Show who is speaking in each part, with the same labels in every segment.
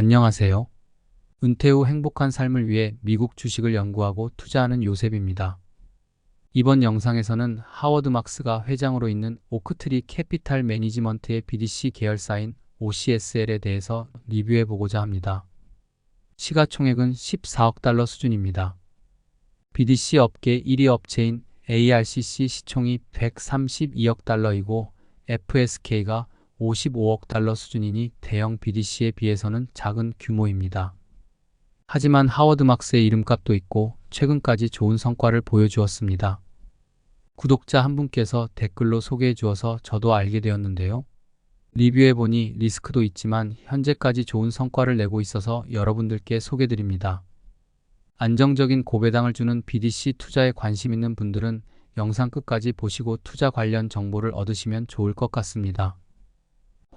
Speaker 1: 안녕하세요. 은퇴 후 행복한 삶을 위해 미국 주식을 연구하고 투자하는 요셉입니다. 이번 영상에서는 하워드 막스가 회장으로 있는 오크트리 캐피탈 매니지먼트의 BDC 계열사인 OCSL에 대해서 리뷰해 보고자 합니다. 시가총액은 14억 달러 수준입니다. BDC 업계 1위 업체인 ARCC 시총이 132억 달러이고 FSK가 55억 달러 수준이니 대형 BDC에 비해서는 작은 규모입니다. 하지만 하워드 막스의 이름값도 있고 최근까지 좋은 성과를 보여주었습니다. 구독자 한 분께서 댓글로 소개해 주어서 저도 알게 되었는데요. 리뷰해 보니 리스크도 있지만 현재까지 좋은 성과를 내고 있어서 여러분들께 소개드립니다. 안정적인 고배당을 주는 BDC 투자에 관심 있는 분들은 영상 끝까지 보시고 투자 관련 정보를 얻으시면 좋을 것 같습니다.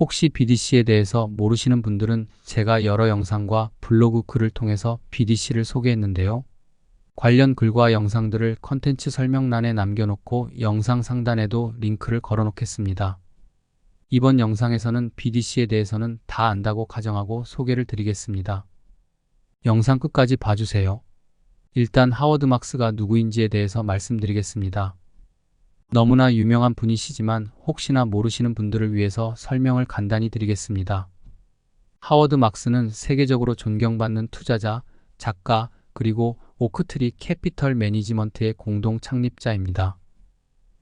Speaker 1: 혹시 BDC에 대해서 모르시는 분들은 제가 여러 영상과 블로그 글을 통해서 BDC를 소개했는데요. 관련 글과 영상들을 컨텐츠 설명란에 남겨놓고 영상 상단에도 링크를 걸어 놓겠습니다. 이번 영상에서는 BDC에 대해서는 다 안다고 가정하고 소개를 드리겠습니다. 영상 끝까지 봐주세요. 일단 하워드 막스가 누구인지에 대해서 말씀드리겠습니다. 너무나 유명한 분이시지만 혹시나 모르시는 분들을 위해서 설명을 간단히 드리겠습니다. 하워드 막스는 세계적으로 존경받는 투자자, 작가, 그리고 오크트리 캐피털 매니지먼트의 공동 창립자입니다.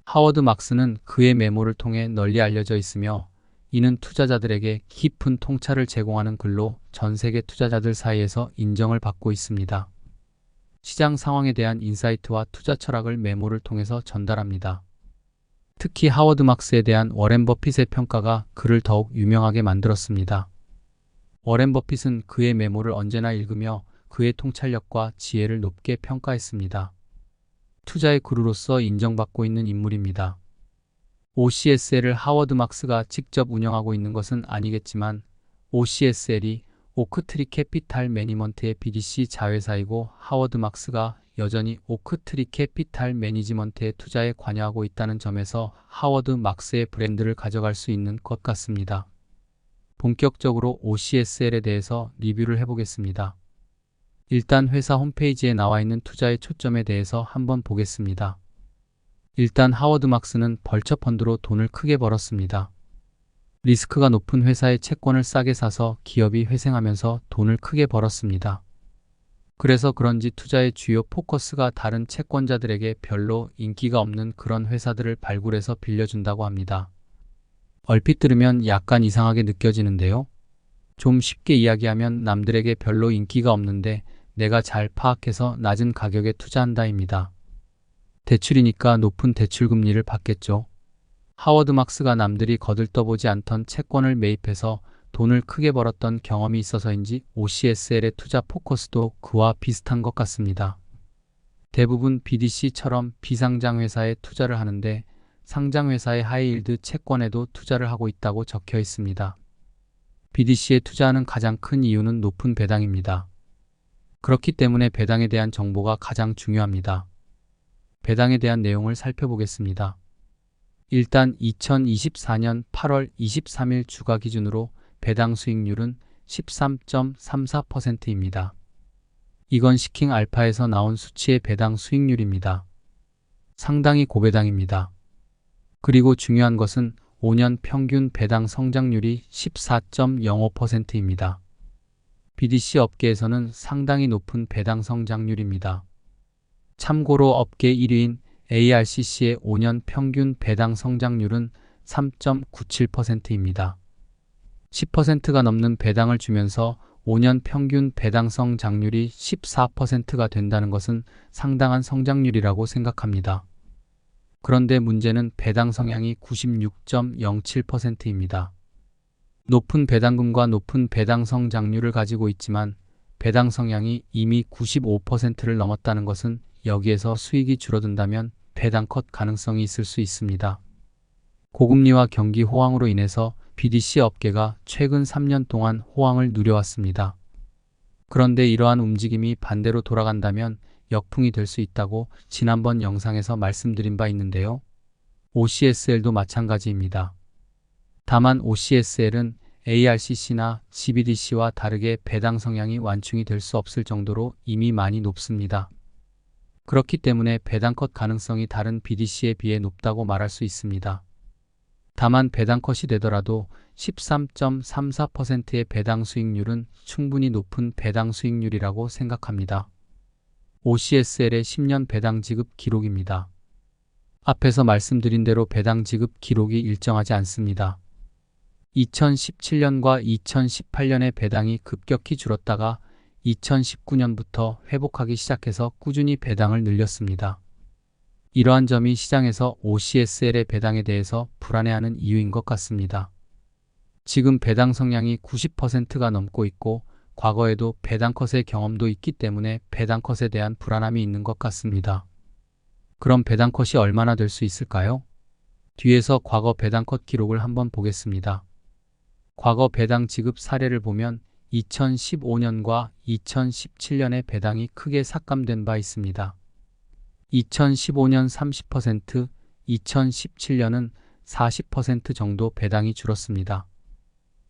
Speaker 1: 하워드 막스는 그의 메모를 통해 널리 알려져 있으며 이는 투자자들에게 깊은 통찰을 제공하는 글로 전 세계 투자자들 사이에서 인정을 받고 있습니다. 시장 상황에 대한 인사이트와 투자 철학을 메모를 통해서 전달합니다. 특히 하워드 막스에 대한 워렌 버핏의 평가가 그를 더욱 유명하게 만들었습니다. 워렌 버핏은 그의 메모를 언제나 읽으며 그의 통찰력과 지혜를 높게 평가했습니다. 투자의 구루로서 인정받고 있는 인물입니다. OCSL을 하워드 막스가 직접 운영하고 있는 것은 아니겠지만 OCSL이 오크트리 캐피탈 매니먼트의 BDC 자회사이고 하워드 막스가 여전히 오크트리 캐피탈 매니지먼트의 투자에 관여하고 있다는 점에서 하워드 막스의 브랜드를 가져갈 수 있는 것 같습니다. 본격적으로 OCSL에 대해서 리뷰를 해보겠습니다. 일단 회사 홈페이지에 나와 있는 투자의 초점에 대해서 한번 보겠습니다. 일단 하워드 막스는 벌처 펀드로 돈을 크게 벌었습니다. 리스크가 높은 회사의 채권을 싸게 사서 기업이 회생하면서 돈을 크게 벌었습니다. 그래서 그런지 투자의 주요 포커스가 다른 채권자들에게 별로 인기가 없는 그런 회사들을 발굴해서 빌려준다고 합니다. 얼핏 들으면 약간 이상하게 느껴지는데요. 좀 쉽게 이야기하면 남들에게 별로 인기가 없는데 내가 잘 파악해서 낮은 가격에 투자한다입니다. 대출이니까 높은 대출 금리를 받겠죠. 하워드 막스가 남들이 거들떠보지 않던 채권을 매입해서 돈을 크게 벌었던 경험이 있어서인지 OCSL의 투자 포커스도 그와 비슷한 것 같습니다. 대부분 BDC처럼 비상장 회사에 투자를 하는데 상장 회사의 하이일드 채권에도 투자를 하고 있다고 적혀 있습니다. BDC에 투자하는 가장 큰 이유는 높은 배당입니다. 그렇기 때문에 배당에 대한 정보가 가장 중요합니다. 배당에 대한 내용을 살펴보겠습니다. 일단 2024년 8월 23일 주가 기준으로 배당 수익률은 13.34%입니다. 이건 시킹 알파에서 나온 수치의 배당 수익률입니다. 상당히 고배당입니다. 그리고 중요한 것은 5년 평균 배당 성장률이 14.05%입니다. BDC 업계에서는 상당히 높은 배당 성장률입니다. 참고로 업계 1위인 ARCC의 5년 평균 배당 성장률은 3.97%입니다. 10%가 넘는 배당을 주면서 5년 평균 배당 성 장률이 14%가 된다는 것은 상당한 성장률이라고 생각합니다. 그런데 문제는 배당 성향이 96.07%입니다. 높은 배당금과 높은 배당 성 장률을 가지고 있지만 배당 성향이 이미 95%를 넘었다는 것은 여기에서 수익이 줄어든다면 배당 컷 가능성이 있을 수 있습니다. 고금리와 경기 호황으로 인해서 BDC 업계가 최근 3년 동안 호황을 누려왔습니다. 그런데 이러한 움직임이 반대로 돌아간다면 역풍이 될 수 있다고 지난번 영상에서 말씀드린 바 있는데요. OCSL도 마찬가지입니다. 다만 OCSL은 ARCC나 CBDC와 다르게 배당 성향이 완충이 될 수 없을 정도로 이미 많이 높습니다. 그렇기 때문에 배당 컷 가능성이 다른 BDC에 비해 높다고 말할 수 있습니다. 다만 배당 컷이 되더라도 13.34%의 배당 수익률은 충분히 높은 배당 수익률이라고 생각합니다. OCSL의 10년 배당 지급 기록입니다. 앞에서 말씀드린 대로 배당 지급 기록이 일정하지 않습니다. 2017년과 2018년의 배당이 급격히 줄었다가 2019년부터 회복하기 시작해서 꾸준히 배당을 늘렸습니다. 이러한 점이 시장에서 OCSL의 배당에 대해서 불안해하는 이유인 것 같습니다. 지금 배당 성량이 90%가 넘고 있고 과거에도 배당 컷의 경험도 있기 때문에 배당 컷에 대한 불안함이 있는 것 같습니다. 그럼 배당 컷이 얼마나 될 수 있을까요? 뒤에서 과거 배당 컷 기록을 한번 보겠습니다. 과거 배당 지급 사례를 보면 2015년과 2017년의 배당이 크게 삭감된 바 있습니다. 2015년 30%, 2017년은 40% 정도 배당이 줄었습니다.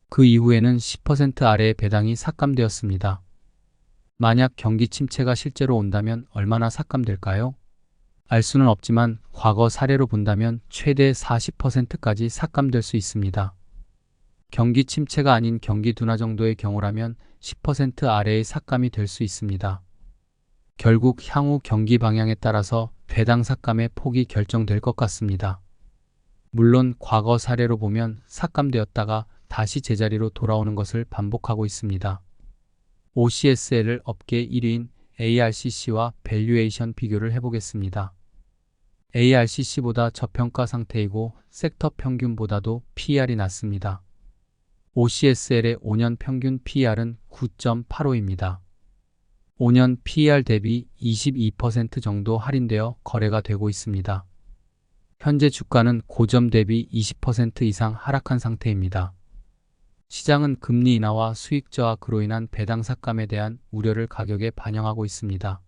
Speaker 1: 그 이후에는 10% 아래의 배당이 삭감되었습니다. 만약 경기 침체가 실제로 온다면 얼마나 삭감될까요? 알 수는 없지만 과거 사례로 본다면 최대 40%까지 삭감될 수 있습니다. 경기 침체가 아닌 경기 둔화 정도의 경우라면 10% 아래의 삭감이 될 수 있습니다. 결국 향후 경기 방향에 따라서 배당 삭감의 폭이 결정될 것 같습니다. 물론 과거 사례로 보면 삭감되었다가 다시 제자리로 돌아오는 것을 반복하고 있습니다. OCSL을 업계 1위인 ARCC와 밸류에이션 비교를 해보겠습니다. ARCC보다 저평가 상태이고 섹터 평균보다도 PER이 낮습니다. OCSL의 5년 평균 PER은 9.85입니다. 5년 PER 대비 22% 정도 할인되어 거래가 되고 있습니다. 현재 주가는 고점 대비 20% 이상 하락한 상태입니다. 시장은 금리 인하와 수익 저하 그로 인한 배당 삭감에 대한 우려를 가격에 반영하고 있습니다.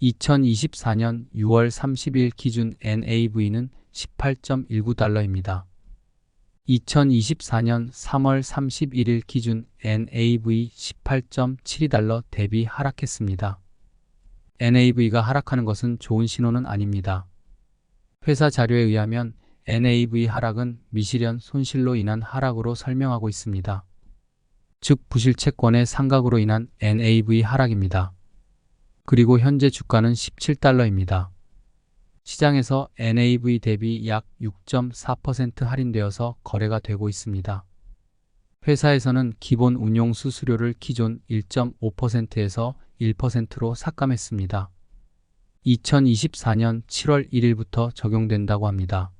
Speaker 1: 2024년 6월 30일 기준 NAV는 18.19달러입니다. 2024년 3월 31일 기준 NAV 18.72달러 대비 하락했습니다. NAV가 하락하는 것은 좋은 신호는 아닙니다. 회사 자료에 의하면 NAV 하락은 미실현 손실로 인한 하락으로 설명하고 있습니다. 즉 부실 채권의 상각으로 인한 NAV 하락입니다. 그리고 현재 주가는 17달러입니다. 시장에서 NAV 대비 약 6.4% 할인되어서 거래가 되고 있습니다. 회사에서는 기본 운용 수수료를 기존 1.5%에서 1%로 삭감했습니다. 2024년 7월 1일부터 적용된다고 합니다.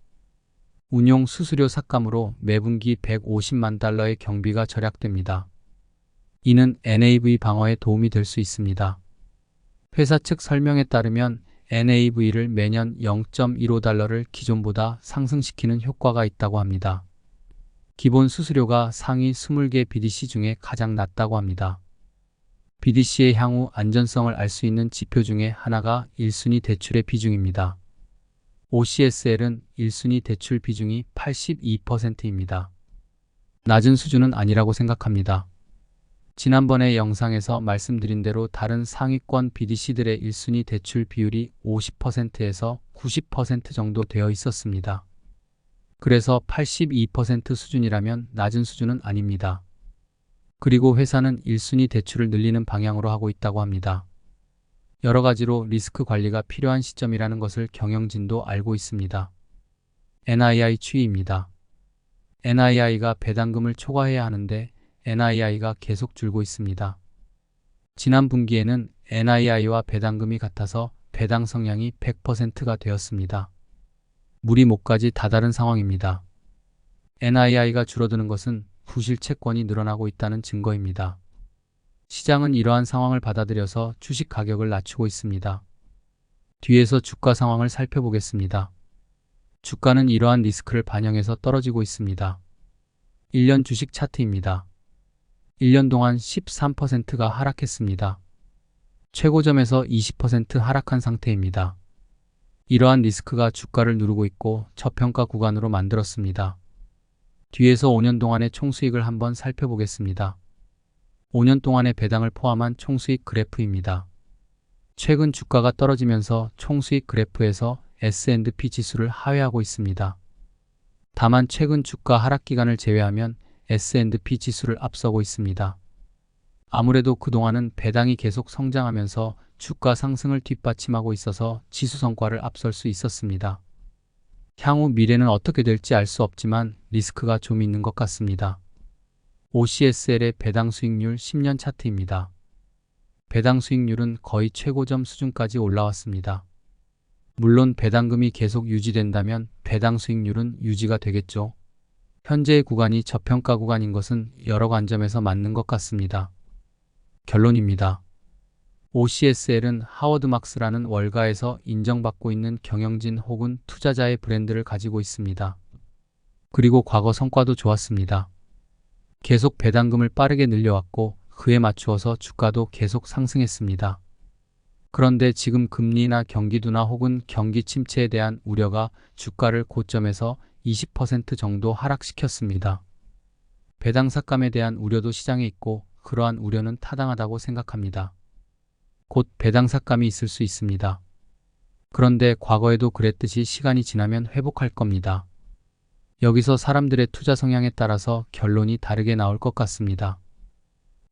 Speaker 1: 운용 수수료 삭감으로 매분기 150만 달러의 경비가 절약됩니다. 이는 NAV 방어에 도움이 될 수 있습니다. 회사 측 설명에 따르면 NAV를 매년 0.15달러를 기존보다 상승시키는 효과가 있다고 합니다. 기본 수수료가 상위 20개 BDC 중에 가장 낮다고 합니다. BDC의 향후 안전성을 알 수 있는 지표 중에 하나가 1순위 대출의 비중입니다. OCSL은 1순위 대출 비중이 82%입니다. 낮은 수준은 아니라고 생각합니다. 지난번의 영상에서 말씀드린 대로 다른 상위권 BDC들의 1순위 대출 비율이 50%에서 90% 정도 되어 있었습니다. 그래서 82% 수준이라면 낮은 수준은 아닙니다. 그리고 회사는 1순위 대출을 늘리는 방향으로 하고 있다고 합니다. 여러 가지로 리스크 관리가 필요한 시점이라는 것을 경영진도 알고 있습니다. NII 추이입니다. NII가 배당금을 초과해야 하는데 NII가 계속 줄고 있습니다. 지난 분기에는 NII와 배당금이 같아서 배당 성량이 100%가 되었습니다. 물이 목까지 다다른 상황입니다. NII가 줄어드는 것은 부실 채권이 늘어나고 있다는 증거입니다. 시장은 이러한 상황을 받아들여서 주식 가격을 낮추고 있습니다. 뒤에서 주가 상황을 살펴보겠습니다. 주가는 이러한 리스크를 반영해서 떨어지고 있습니다. 1년 주식 차트입니다. 1년 동안 13%가 하락했습니다. 최고점에서 20% 하락한 상태입니다. 이러한 리스크가 주가를 누르고 있고 저평가 구간으로 만들었습니다. 뒤에서 5년 동안의 총수익을 한번 살펴보겠습니다. 5년 동안의 배당을 포함한 총수익 그래프입니다. 최근 주가가 떨어지면서 총수익 그래프에서 S&P 지수를 하회하고 있습니다. 다만 최근 주가 하락 기간을 제외하면 S&P 지수를 앞서고 있습니다. 아무래도 그동안은 배당이 계속 성장하면서 주가 상승을 뒷받침하고 있어서 지수 성과를 앞설 수 있었습니다. 향후 미래는 어떻게 될지 알 수 없지만 리스크가 좀 있는 것 같습니다. OCSL의 배당 수익률 10년 차트입니다. 배당 수익률은 거의 최고점 수준까지 올라왔습니다. 물론 배당금이 계속 유지된다면 배당 수익률은 유지가 되겠죠. 현재의 구간이 저평가 구간인 것은 여러 관점에서 맞는 것 같습니다. 결론입니다. OCSL은 하워드 막스라는 월가에서 인정받고 있는 경영진 혹은 투자자의 브랜드를 가지고 있습니다. 그리고 과거 성과도 좋았습니다. 계속 배당금을 빠르게 늘려왔고 그에 맞추어서 주가도 계속 상승했습니다. 그런데 지금 금리나 경기두나 혹은 경기 침체에 대한 우려가 주가를 고점에서 20% 정도 하락시켰습니다. 배당 삭감에 대한 우려도 시장에 있고 그러한 우려는 타당하다고 생각합니다. 곧 배당 삭감이 있을 수 있습니다. 그런데 과거에도 그랬듯이 시간이 지나면 회복할 겁니다. 여기서 사람들의 투자 성향에 따라서 결론이 다르게 나올 것 같습니다.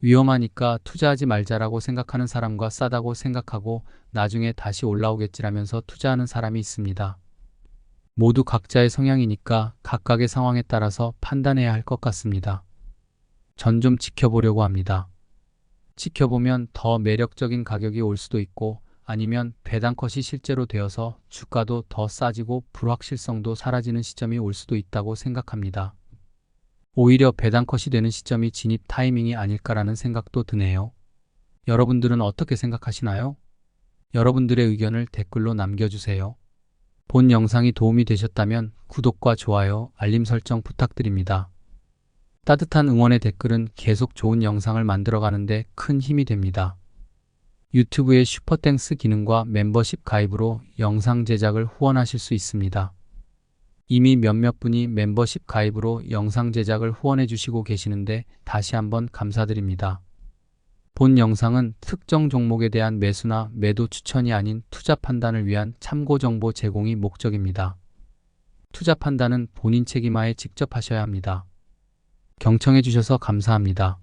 Speaker 1: 위험하니까 투자하지 말자라고 생각하는 사람과 싸다고 생각하고 나중에 다시 올라오겠지라면서 투자하는 사람이 있습니다. 모두 각자의 성향이니까 각각의 상황에 따라서 판단해야 할 것 같습니다. 전 좀 지켜보려고 합니다. 지켜보면 더 매력적인 가격이 올 수도 있고 아니면 배당컷이 실제로 되어서 주가도 더 싸지고 불확실성도 사라지는 시점이 올 수도 있다고 생각합니다. 오히려 배당컷이 되는 시점이 진입 타이밍이 아닐까라는 생각도 드네요. 여러분들은 어떻게 생각하시나요? 여러분들의 의견을 댓글로 남겨주세요. 본 영상이 도움이 되셨다면 구독과 좋아요, 알림 설정 부탁드립니다. 따뜻한 응원의 댓글은 계속 좋은 영상을 만들어가는데 큰 힘이 됩니다. 유튜브의 슈퍼땡스 기능과 멤버십 가입으로 영상 제작을 후원하실 수 있습니다. 이미 몇몇 분이 멤버십 가입으로 영상 제작을 후원해 주시고 계시는데 다시 한번 감사드립니다. 본 영상은 특정 종목에 대한 매수나 매도 추천이 아닌 투자 판단을 위한 참고 정보 제공이 목적입니다. 투자 판단은 본인 책임하에 직접 하셔야 합니다. 경청해 주셔서 감사합니다.